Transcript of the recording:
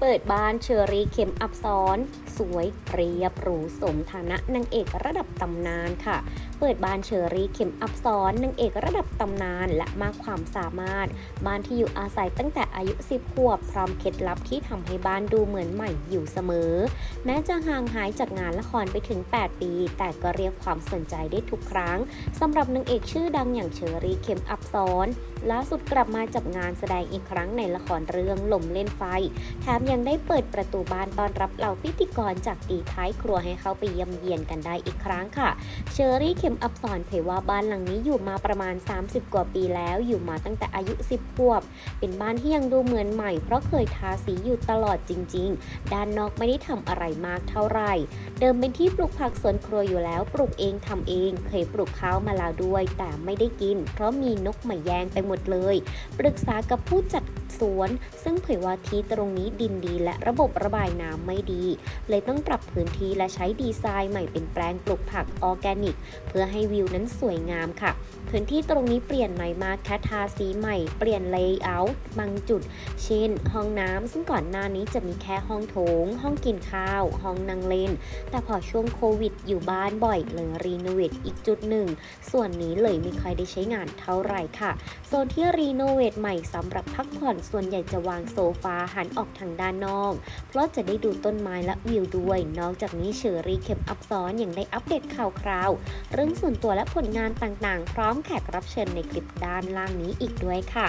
เปิดบ้านเชอรี่เข็มอับซ้อน สวยเรียบหรูสมฐานะนางเอกระดับตำนานค่ะ เปิดบ้านเชอรี่เข็มอับซ้อนนางเอกระดับตำนานและมากความสามารถ บ้านที่อยู่อาศัยตั้งแต่อายุ 10 ขวบ พร้อมเคล็ดลับที่ทำให้บ้านดูเหมือนใหม่อยู่เสมอ แม้จะห่างหายจากงานละครไปถึง 8 ปี แต่ก็เรียกความสนใจได้ทุกครั้งสำหรับนางเอกชื่อดังอย่างเชอรี่เข็มอับซ้อนล่าสุดกลับมาจับงานแสดงอีกครั้งในละครเรื่องหล่มเล่นไฟ แถมยังได้เปิดประตูบ้านต้อนรับเหล่าพิธีกรจากตีท้ายครัวให้เข้าไปเยี่ยมเยียนกันได้อีกครั้งค่ะ เชอรี่เข็มอับสอนเผยว่าบ้านหลังนี้อยู่มาประมาณ 30 กว่าปีแล้วอยู่มาตั้งแต่อายุ 10ขวบ เป็นบ้านที่ยังดูเหมือนใหม่เพราะเคยทาสีอยู่ตลอดจริง ๆ ด้านนอกไม่ได้ทำอะไรมากเท่าไหร่ เดิมเป็นที่ปลูกผักสวนครัวอยู่แล้วปลูกเองทำเอง เคยปลูกข้าวมาแล้วด้วย แต่ไม่ได้กิน เพราะมีนกมาแย่งไปหมดเลย ปรึกษากับผู้จัดสวน ซึ่งเผยว่าที่ตรงนี้ดินดีและระบบระบายน้ำไม่ดีเลยต้องปรับพื้นที่และใช้ดีไซน์ใหม่เป็นแปลงปลูกผักออร์แกนิก เพื่อให้วิวนั้นสวยงามค่ะ พื้นที่ตรงนี้เปลี่ยนใหม่มากแคทาสีใหม่ เปลี่ยนเลเยอร์บางจุด เช่น ห้องน้ำซึ่งก่อนหน้านี้จะมีแค่ห้องโถง ห้องกินข้าว ห้องนั่งเล่น แต่พอช่วงโควิดอยู่บ้านบ่อยเลยรีโนเวทอีกจุดหนึ่ง ส่วนนี้เลยไม่ค่อยได้ใช้งานเท่าไหร่ค่ะ โซนที่รีโนเวทใหม่สำหรับพักผ่อนส่วนใหญ่จะวางโซฟาหันออกทางด้านนอก เพราะจะได้ดูต้นไม้และวิวด้วย นอกจากนี้เชอรี่เข็มอับซ้อนยังได้อัปเดตข่าวคราว เรื่องส่วนตัวและผลงานต่างๆ พร้อมแขกรับเชิญในคลิปด้านล่างนี้อีกด้วยค่ะ